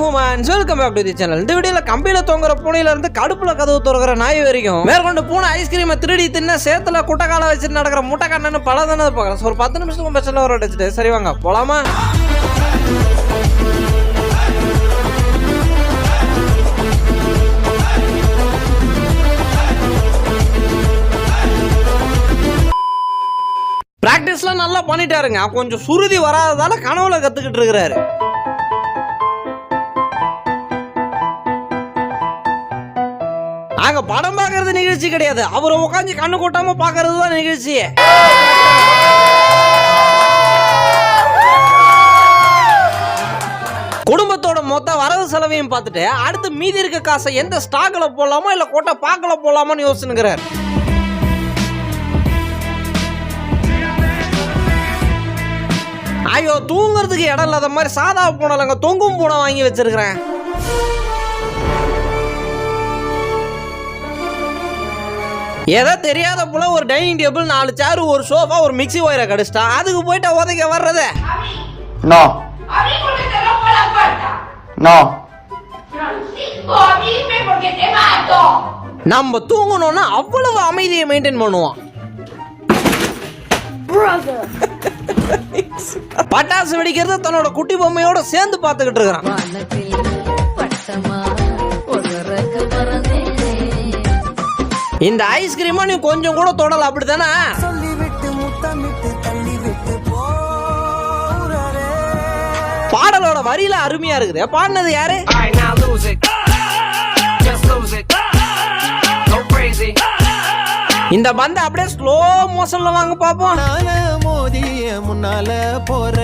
Humans welcome back to the channel இந்த வீடியோல கம்பியில தொங்குற பூனையில இருந்து கடுப்புல கதவு திறக்கிற நாய் வரைக்கும் மேற்கொண்டு பூனை ஐஸ்கிரீமை திருடி தின்ன சேத்துல குட்டக்கால வச்சுட்டு நடக்கிற முட்டைக்காரன்னு பல தானே பார்க்கலாம் ஒரு பத்து நிமிஷத்துக்கு பட்சத்தில் வர வச்சுட்டு சரி வாங்க போலாமா? பிராக்டிஸ்லாம் நல்லா பண்ணிட்டாருங்க. கொஞ்சம் சுருதி வராததால கனவுல கத்துக்கிட்டு இருக்கிறாரு. நாங்க படம் பார்க்கறது நிகழ்ச்சி கிடையாது. அவரை உட்காந்து கண்ணு கொட்டாம பார்க்கறது தான் நிகழ்ச்சி. குடும்பத்தோட மொத்த வரவு செலவையும் பார்த்துட்டு அடுத்து மீதி இருக்க காசை எந்த ஸ்டாக்ல போடலாமா இல்ல கொட்டை பாக்கல போடலாமான்னு யோசிச்சுங்கிறார் ஐயோ தூங்குறதுக்கு இடம் இல்லாத மாதிரி சாதா பூனைலங்க தொங்கும் பூனை வாங்கி வச்சிருக்கிறேன். ஏதோ தெரியாத போல ஒரு டைனிங் டேபிள் நாலு சேர் ஒரு சோஃபா ஒரு மிக்ஸி ஒயரை கடிச்சிட்டா. அதுக்கு போயிட்டா உதைக்க வர்றது? Te mato. நம்ம தூங்கணும்னா அவ்வளவு அமைதியை மெயின்டைன் பண்ணுவோம் பட்டாசு வெடிக்கிறது தன்னோட குட்டி பொம்மையோட சேர்ந்து பார்த்துக்கிட்டு இருக்கிறான். இந்த ஐஸ்கிரீமா நீ கொஞ்சம் கூட தொடல அப்படித்தானே? பாடலோட வரியில அருமையா இருக்குது. பாடினது யாரு. இந்த பந்த அப்படியே ஸ்லோ மோஷன்ல வாங்க பாப்போம். நான மோதிய முன்னால போற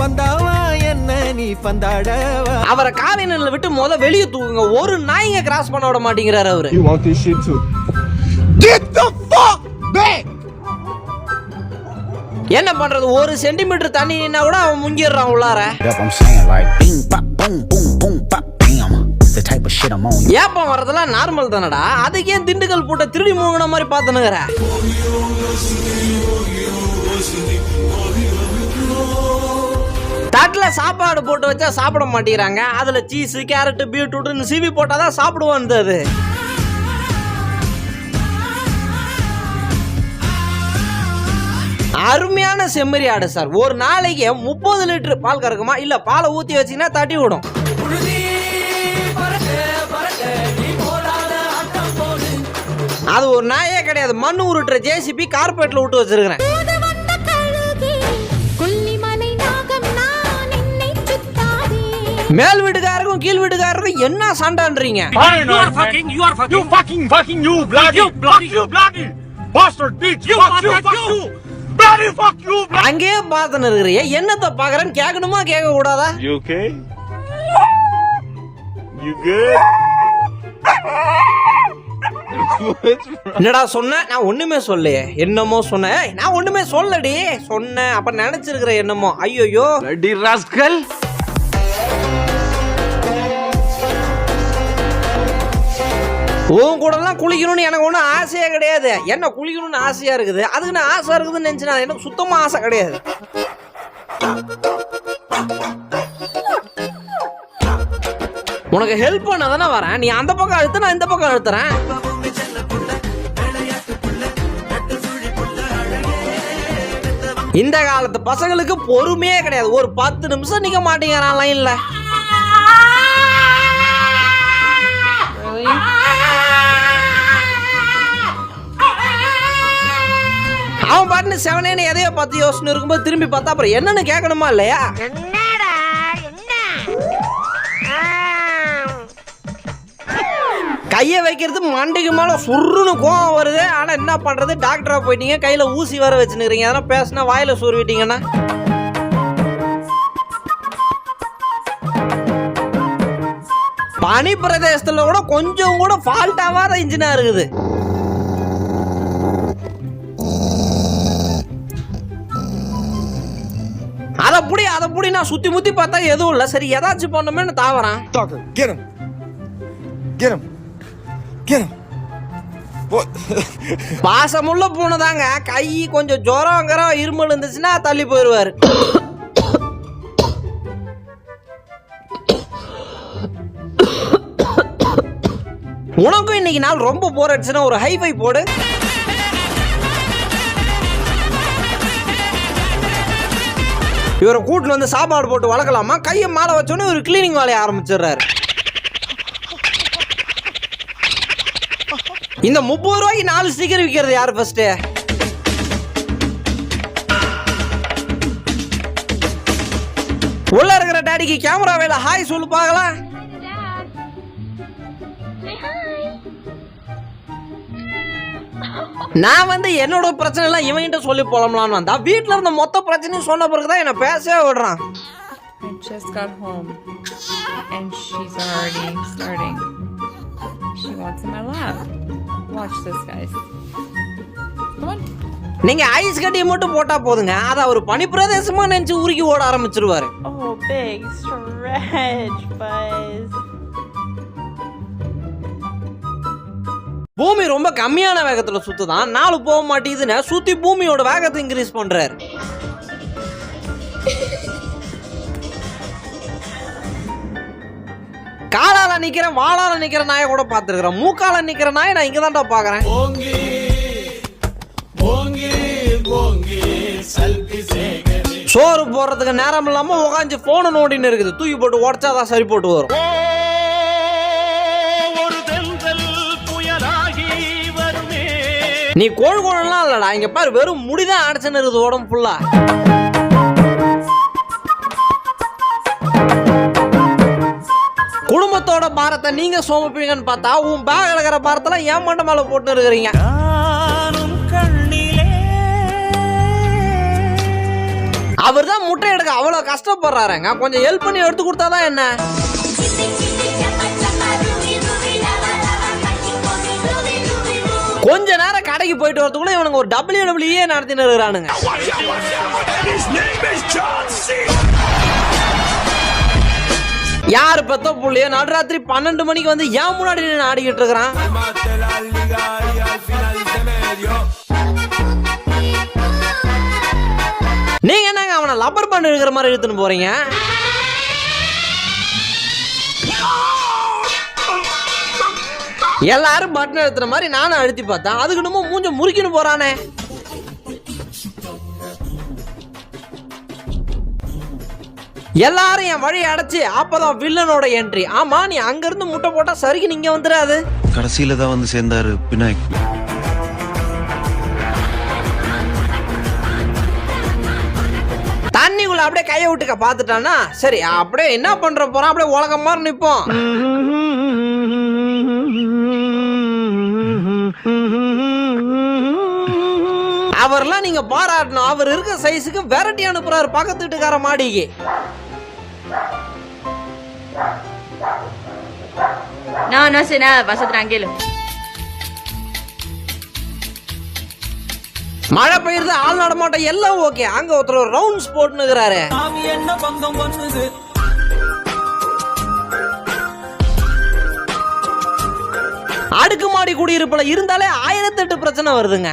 வந்தாவா என்ன நீ பந்தாடவா? அவரை காலையில விட்டு முத வெளியே தூக்குங்க. ஒரு நாய்ங்க கிராஸ் பண்ண விட மாட்டேங்கிறாரு அவரு. Want this shit too? என்ன பண்றது? ஒரு சென்டிமீட்டர் தண்ணி நின்னா கூட அவன் முங்கிடுறான் உள்ளார. ஏப்பம் வர்றதெல்லாம் நார்மல் தானடா. அதுக்கு ஏன் திண்டுக்கல் போட்ட திருடி மூங்கின மாதிரி பார்த்துனுங்கிற தட்டில் சாப்பாடு போட்டு வச்சா சாப்பிட மாட்டேங்கிறாங்க. அதுல சீஸ் கேரட் பீட்ரூட்னு சீவி போட்டாதான் சாப்பிடுவான் அது அருமையான செம்மறி ஆடு சார். ஒரு நாளைக்கு முப்பது லிட்டர் பால் கறக்குமா? இல்ல பாலை ஊத்தி வச்சீங்கன்னா தட்டி விடும். அது ஒரு நாயே கிடையாது. மண்ணு உருட்டுற ஜேசிபி கார்பெட்ல விட்டு வச்சிருக்கிறேன். மேல் வீட்டுக்காரருக்கும் கீழ் வீட்டுக்காரருக்கும் என்ன சண்டான்றீங்க? You are fucking, you are fucking. You fucking, fucking, you bloody, you bloody, you bloody, bastard bitch. You fuck you, bloody, fuck you. அங்கேயே பார்த்துன்னு இருக்கிறீங்க என்னத்த பாக்குறேன்னு கேட்கணுமா கேட்க கூடாதா You okay? You good? என்னடா சொன்ன? நான் ஒண்ணுமே சொல்லலையே. என்னமோ சொன்னேன் நான் ஒண்ணுமே சொல்லடி சொன்னேன் அப்ப நினைச்சிருக்கிற என்னமோ. ஐயோயோ. அடி ராஸ்கல் உன் கூடலாம் குளிக்கணும்னு எனக்கு ஒன்றும் ஆசையே கிடையாது. என்ன குளிக்கணும்னு ஆசையாக இருக்குது? அதுக்கு நான் ஆசை இருக்குதுன்னு நினச்சினா எனக்கு சுத்தமாக ஆசை கிடையாது. உனக்கு ஹெல்ப் பண்ண தானே வரேன். நீ அந்த பக்கம் அழுத்த நான் இந்த பக்கம் அழுத்துறேன். இந்த காலத்து பசங்களுக்கு பொறுமையே கிடையாது. ஒரு பத்து நிமிஷம் நிக்க மாட்டேங்கிறான் லைன்ல செவனேன்னு எதையோ பார்த்து யோசனை இருக்கும்போது திரும்பி பார்த்தா அப்புறம் என்னன்னு கேட்கணுமா இல்லையா? கையை வைக்கிறது மண்டைக்கு மேல சுருன்னு கோவம் வருது. ஆனா என்ன பண்றது? டாக்டரா போயிட்டீங்க. கையில ஊசி வர வச்சுருக்கீங்க அதெல்லாம் பேசினா வாயில சொருவிட்டீங்கன்னா பனி பிரதேசத்துல கூட கொஞ்சம் கூட ஃபால்ட் ஆகாத இன்ஜினா இருக்குது. அதை புடி அதை புடி நான் சுத்தி முத்தி பார்த்தா எதுவும் இல்லை. சரி ஏதாச்சும் பண்ணுமே நான் தாவறேன். Get him. Get him. பாசமுள்ள பூனைதாங்க. கை கொஞ்சம் ஜுரம் கிரம் இருமல் இருந்துச்சுன்னா தள்ளி போயிடுவார். உனக்கும் இன்னைக்கு நாள் ரொம்ப போர் அடிச்சுன்னா ஒரு ஹைஃபை போடு. இவரை கூட்டில் வந்து சாப்பாடு போட்டு வளர்க்கலாமா? கையை மேலே வச்சோன்னே இவர் கிளீனிங் வேலையை ஆரம்பிச்சிடுறாரு. இந்த முப்பது ரூபாய்க்கு நாலு ஸ்டிக்கர் விற்கிறது யார் ஃபர்ஸ்ட் உள்ள இருக்கிற டாடிக்கு கேமரா வேலை. ஹாய் சொல்லு பார்க்கலாம். நான் வந்து என்னோட பிரச்சனை எல்லாம் இவன்கிட்ட சொல்லி போலாம்லான்னு வந்தா வீட்ல இருந்த மொத்த பிரச்சனையும் சொன்ன பிறகுதான் என்ன பேசவே விடுறான் I just got home and she's already starting. She wants in my lap. Watch this, guys. Come on. நீங்க ஐஸ் கட்டியை மட்டும் போட்டா போதுங்க அதை அவர் பனிப்பிரதேசமா நினைச்சு உருக்கி ஓட ஆரம்பிச்சிருவாரு Oh, big stretch, Buzz. பூமி ரொம்ப கம்மியான வேகத்துல சுத்துதான். நாலு போக மாட்டேங்குதுன்னு சுத்தி பூமியோட வேகத்தை இன்க்ரீஸ் பண்றாரு. காலால நிக்கிற வாளால நிக்கிற நாயை கூட பாத்துருக்கிறேன் மூக்கால நிக்கிற நாயை நான் இங்க தான்டா பாக்குறேன் சோறு போடுறதுக்கு நேரம் இல்லாம உட்காந்து போனை நோண்டின்னு இருக்குது. தூக்கி போட்டு உடச்சாதான் சரி போட்டு வரும். நீ கோழி கோழலாம் இல்லடா. இங்க பாரு வெறும் முடிதான் அடைச்சுன்னு இருக்குது உடம்பு ஃபுல்லா குடும்பத்தோட பாரத்தை நீங்க சோமப்பீங்கன்னு பார்த்தா உன் பேக் இருக்கிற பாரத்தெல்லாம் ஏன் மண்ட மேல போட்டு இருக்கிறீங்க. அவர் தான் முட்டை எடுக்க அவ்வளவு கஷ்டப்படுறாருங்க. கொஞ்சம் ஹெல்ப் பண்ணி எடுத்து கொடுத்தாதான் என்ன? கொஞ்ச நேரம் கடைக்கு போயிட்டு வரதுக்குள்ள இவனுங்க ஒரு டபிள்யூ டபிள்யூஏ நடத்தின்னு இருக்கிறானுங்க. யார் பெத்த புள்ளையோ நடுராத்திரி பன்னெண்டு மணிக்கு வந்து ஏன் முன்னாடி நின்று ஆடிக்கிட்டு இருக்கிறான்? நீங்க என்னங்க அவனை லப்பர் பண்ணி இருக்கிற மாதிரி இழுத்துன்னு போறீங்க? எல்லாரும் பட்டன் எடுத்துற மாதிரி நானும் அழுத்தி பார்த்தேன். அதுக்கு நம்ம மூஞ்ச முறுக்கின்னு போறானே. எல்லாரும் என் வழி அடைச்சு அப்பதான் வில்லனோட என்ட்ரி ஆமா நீ அங்க இருந்து முட்டை போட்டா சரிக்கு நீங்க வந்துடாது. கடைசியில தான் வந்து சேர்ந்தாரு விநாயக். தண்ணிக்குள்ள அப்படியே கையை விட்டுக்க பாத்துட்டானா சரி அப்படியே என்ன பண்ற போறான்? அப்படியே உலகம் மாதிரி நிப்போம். அவர்லாம் நீங்க பாராட்டணும். அவர் இருக்க சைஸுக்கு வெரைட்டி அனுப்புறாரு பக்கத்து வீட்டுக்கார மாடிக்கு. No, no sé nada, pasa tranquilo. மழை பெய்யுறது ஆள் நடமாட்டம் எல்லாம் ஓகே அங்க ஒருத்தர் ரவுண்ட்ஸ் போட்டுனுக்குறாரு என்ன பண்ணுது அடுக்குமாடி குடியிருப்புல இருந்தாலே ஆயிரத்தெட்டு பிரச்சனை வருதுங்க.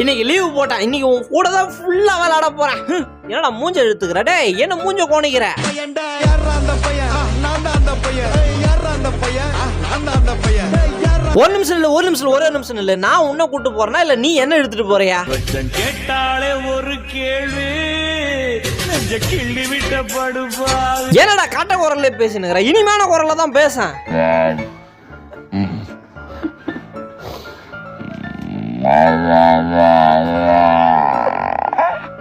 இன்னைக்கு லீவு போட்டேன். இன்னைக்கு உன் கூட தான் ஃபுல்லா விளையாட போறேன். என்னடா மூஞ்ச இழுத்துக்கிற? டேய் என்ன மூஞ்ச கோணிக்கிற? ஒரு நிமிஷம் இல்ல ஒரு நிமிஷம் ஒரே நிமிஷம் இல்ல நான் உன்னை கூட்டு போறேனா? இல்ல நீ என்ன எடுத்துட்டு போறியா? கேட்டாலே ஒரு கேள்வி. கிள்ளி விட்ட படுப்பா என்னடா காட்ட குரல்ல பேசினுங்கிற இனிமையான குரல்ல தான் பேசேன்.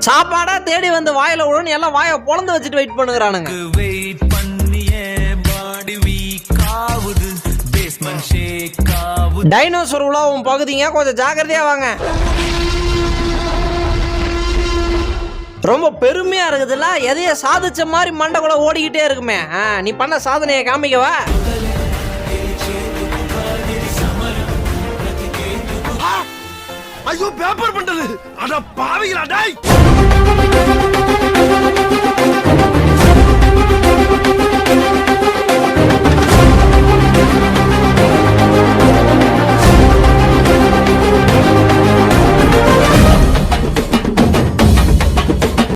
சாப்பாடா தேடி வந்து வாயில விழுன்னு எல்லாம் வாயை பொழந்து வச்சுட்டு வெயிட் பண்ணுகிறானுங்க வெயிட் பண்ணியே பாடி வீக் ஆகுது பேஸ்மெண்ட் ஷேக் ஆகுது டைனோசர் உலாவும் பகுதிங்க கொஞ்சம் ஜாக்கிரதையா வாங்க. ரொம்ப பெருமையாக இருக்குதுல்ல? எதையும் சாதிச்ச மாதிரி மண்டை கூட ஓடிக்கிட்டே இருக்குமே. நீ பண்ண சாதனையை காமிக்கவா? ஐயோ பேப்பர் பண்றது. அட பாவிகளா டாய்!